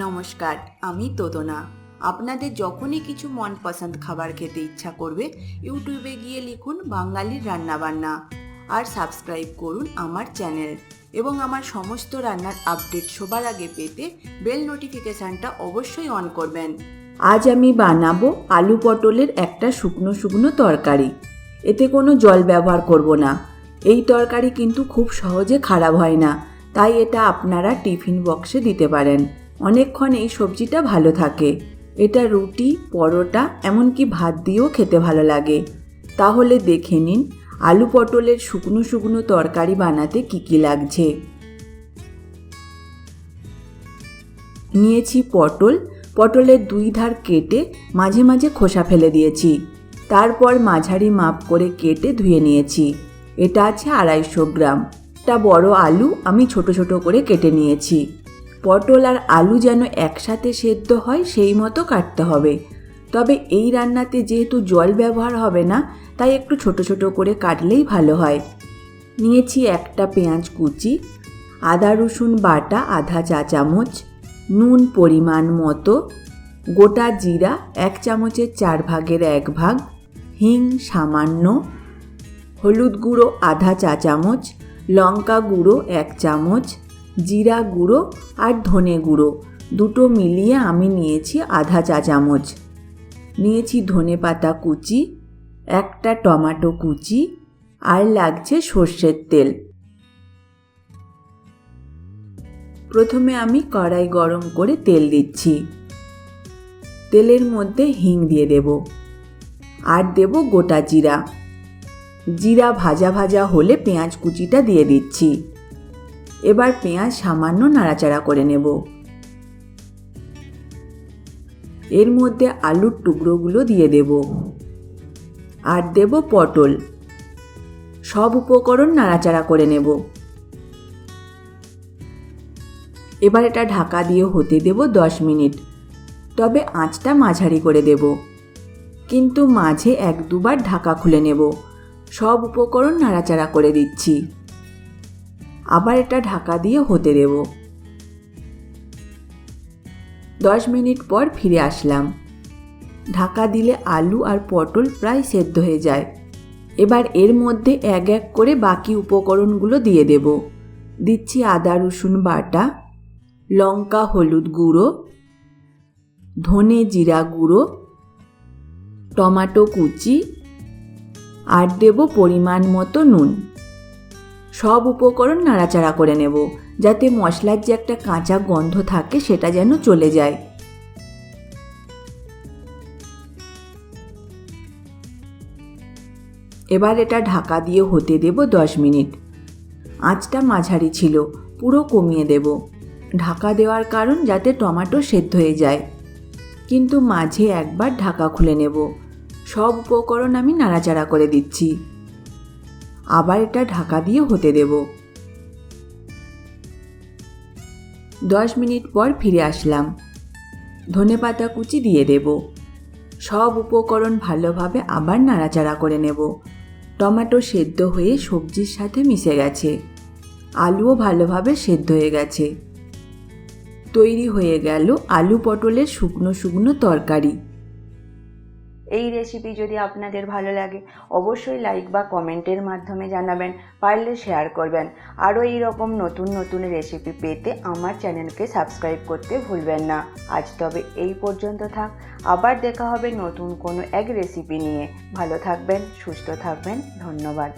নমস্কার, আমি তোদনা আপনাদের যখনই কিছু মন পছন্দ খাবার খেতে ইচ্ছা করবে, ইউটিউবে গিয়ে লিখুন বাঙালির রান্নাবান্না আর সাবস্ক্রাইব করুন আমার চ্যানেল এবং আমার সমস্ত রান্নার আপডেট সবার আগে পেতে বেল নোটিফিকেশানটা অবশ্যই অন করবেন। আজ আমি বানাবো আলু পটলের একটা শুকনো শুকনো তরকারি। এতে কোনো জল ব্যবহার করব না। এই তরকারি কিন্তু খুব সহজে খারাপ হয় না, তাই এটা আপনারা টিফিন বক্সে দিতে পারেন। অনেকক্ষণ এই সবজিটা ভালো থাকে। এটা রুটি, পরোটা, এমনকি ভাত দিয়েও খেতে ভালো লাগে। তাহলে দেখে নিন, আলু পটলের শুকনো শুকনো তরকারি বানাতে কি কি লাগছে। নিয়েছি পটল। পটলের দুই ধার কেটে মাঝে মাঝে খোসা ফেলে দিয়েছি। তারপর মাঝারি মাপ করে কেটে ধুয়ে নিয়েছি। এটা আছে আড়াইশো গ্রাম। একটা বড় আলু আমি ছোট ছোট করে কেটে নিয়েছি। পটল আর আলু যেন একসাথে সেদ্ধ হয়, সেই মতো কাটতে হবে। তবে এই রান্নাতে যেহেতু জল ব্যবহার হবে না, তাই একটু ছোট ছোট করে কাটলেই ভালো হয়। নিয়েছি একটা পেঁয়াজ কুচি, আদা রসুন বাটা, আধা চা চামচ, নুন পরিমাণ মতো, গোটা জিরা এক চামচের চার ভাগের এক ভাগ, হিং সামান্য, হলুদ গুঁড়ো আধা চা চামচ, লঙ্কা গুঁড়ো এক চামচ জিরা গুঁড়ো আর ধনে গুঁড়ো। দুটো মিলিয়ে আমি নিয়েছি আধা চা চামচ। নিয়েছি ধনে পাতা কুচি, একটা টমাটো কুচি আর লাগছে সর্ষের তেল। প্রথমে আমি কড়াই গরম করে তেল দিচ্ছি। তেলের মধ্যে হিং দিয়ে দেব। আর দেব গোটা জিরা। জিরা ভাজা ভাজা হলে পেঁয়াজ কুচিটা দিয়ে দিচ্ছি। এবার পেঁয়াজ সামান্য নাড়াচাড়া করে নেব। এর মধ্যে আলুর টুকরোগুলো দিয়ে দেব। আর দেব পটল। সব উপকরণ নাড়াচাড়া করে নেব। এবার এটা ঢাকা দিয়ে হতে দেব দশ মিনিট। তবে আঁচটা মাঝারি করে দেব। কিন্তু মাঝে এক দুবার ঢাকা খুলে নেব। সব উপকরণ নাড়াচাড়া করে দিচ্ছি। আবার এটা ঢাকা দিয়ে হতে দেব। দশ মিনিট পর ফিরে আসলাম। ঢাকা দিলে আলু আর পটল প্রায় সেদ্ধ হয়ে যায়। এবার এর মধ্যে এক এক করে বাকি উপকরণগুলো দিয়ে দেব। দিচ্ছি আদা, রসুন বাটা, লঙ্কা, হলুদ গুঁড়ো, ধনে জিরা গুঁড়ো, টমাটো কুচি আর দেব পরিমাণ মতো নুন। সব উপকরণ নাড়াচাড়া করে নেব, যাতে মশলার যে একটা কাঁচা গন্ধ থাকে সেটা যেন চলে যায়। এবার এটা ঢাকা দিয়ে হতে দেব দশ মিনিট। আঁচটা মাঝারি ছিল, পুরো কমিয়ে দেব। ঢাকা দেওয়ার কারণ যাতে টমাটো সেদ্ধ হয়ে যায়। কিন্তু মাঝে একবার ঢাকা খুলে নেব। সব উপকরণ আমি নাড়াচাড়া করে দিচ্ছি। আবার এটা ঢাকা দিয়ে হতে দেব। দশ মিনিট পর ফিরে আসলাম। ধনে পাতা কুচি দিয়ে দেব। সব উপকরণ ভালোভাবে আবার নাড়াচাড়া করে নেব। টমেটো সেদ্ধ হয়ে সবজির সাথে মিশে গেছে। আলুও ভালোভাবে সেদ্ধ হয়ে গেছে। তৈরি হয়ে গেল আলু পটলের শুকনো শুকনো তরকারি। এই রেসিপি যদি আপনাদের ভালো লাগে, অবশ্যই লাইক বা কমেন্টের মাধ্যমে জানাবেন, পারলে শেয়ার করবেন। আরও এই রকম নতুন নতুন রেসিপি পেতে আমার চ্যানেলকে সাবস্ক্রাইব করতে ভুলবেন না। আজ তবে এই পর্যন্ত থাক। আবার দেখা হবে নতুন কোনো এক রেসিপি নিয়ে। ভালো থাকবেন, সুস্থ থাকবেন। ধন্যবাদ।